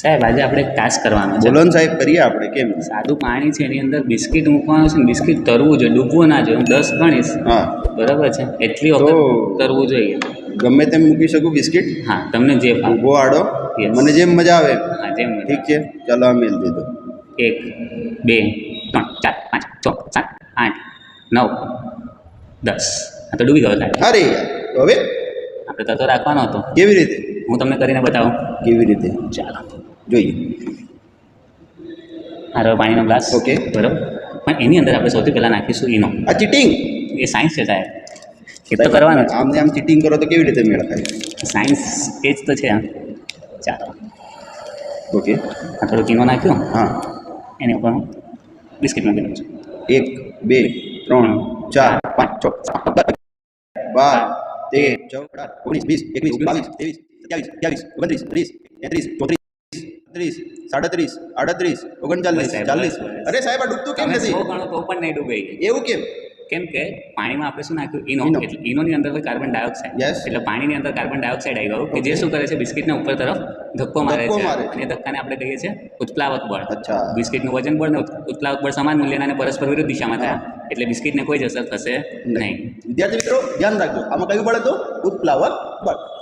સાહેબ આજે આપણે ટાસ્ક કરવાનો છે. બોલો ને સાહેબ કરીએ આપણે કેમ? સાદું પાણી છે એની અંદર બિસ્કિટ મૂકવાનું છે ને બિસ્કિટ તરવું જોઈએ ડૂબવું ના જોઈએ હું દસ ગણીશ. હા. બરાબર છે? એટલી વખત તરવું જોઈએ. ગમે તેમ મૂકી શકું બિસ્કિટ? હા તમને જે. ઊભો આડો. મને જેમ મજા આવે હા જેમ ઠીક છે? ચાલો મેલ દીધો એક બે ત્રણ ચાર પાંચ છ સાત આઠ નવ દસ. આ તો ડૂબી ગયો સાહેબ. અરે હવે? આપણે તો રાખવાનો હતો. કેવી રીતે? હું તમને કરીને બતાવું. કેવી રીતે? ચાલો. જોઈએ. હારો રહ્યો પાણીનો ગ્લાસ. ઓકે. બરાબર. પણ એની અંદર આપણે સૌથી પહેલાં નાખીશું ઈનો. આ ચીટિંગ. એ સાયન્સ છે સાહેબ. એ તો કરવાનું આમને આમ ચીટિંગ કરો તો કેવી રીતે મેળ સાયન્સ એ જ તો છે આમ ચાલો. ઓકે. આ થોડુંક ઈનો નાખ્યો. હા. એની ઉપર હું બિસ્કિટ મૂકી દઉં છું. એક બે ત્રણ ચાર પાંચ છ સાત બાર. તેર ચૌદ ઓગણીસ વીસ એકવીસ બાવીસ ત્રેવીસ. સત્યાવીસ અઠ્યાવીસ ઓગણત્રીસ ત્રીસ તેત્રીસ ચોત્રીસ ત્રીસ સાડત્રીસ આડત્રીસ ઓગણચાલીસ સાહેબ, ચાલીસ. બસ, બસ. અરે સાહેબ આ ડૂબતું કેમ નથી? તો પણ નહીં ડૂબે. એવું કેમ? કેમ કે પાણીમાં આપણે શું નાખ્યું. એટલે ઇનોની અંદર હોય કાર્બન ડાયોક્સાઇડ. એટલે પાણીની અંદર કાર્બન ડાયોક્સાઇડ આવી ગયું કે જે શું કરે છે? બિસ્કિટને ઉપર તરફ ધક્કો મારે છે. અને ધક્કાને આપણે કહીએ છીએ ઉત્પ્લાવક બળ. બિસ્કિટ બિસ્કિટનું વજન બળ ને ઉત- ઉત્પ્લાવક બળ સમાન મૂલ્યના અને પરસ્પર વિરુદ્ધ દિશામાં થયા. એટલે બિસ્કિટને કોઈ જ અસર થશે નહીં. વિદ્યાર્થી મિત્રો ધ્યાન રાખજો. આમાં કયું બળ હતું? ઉત્પ્લાવક બળ.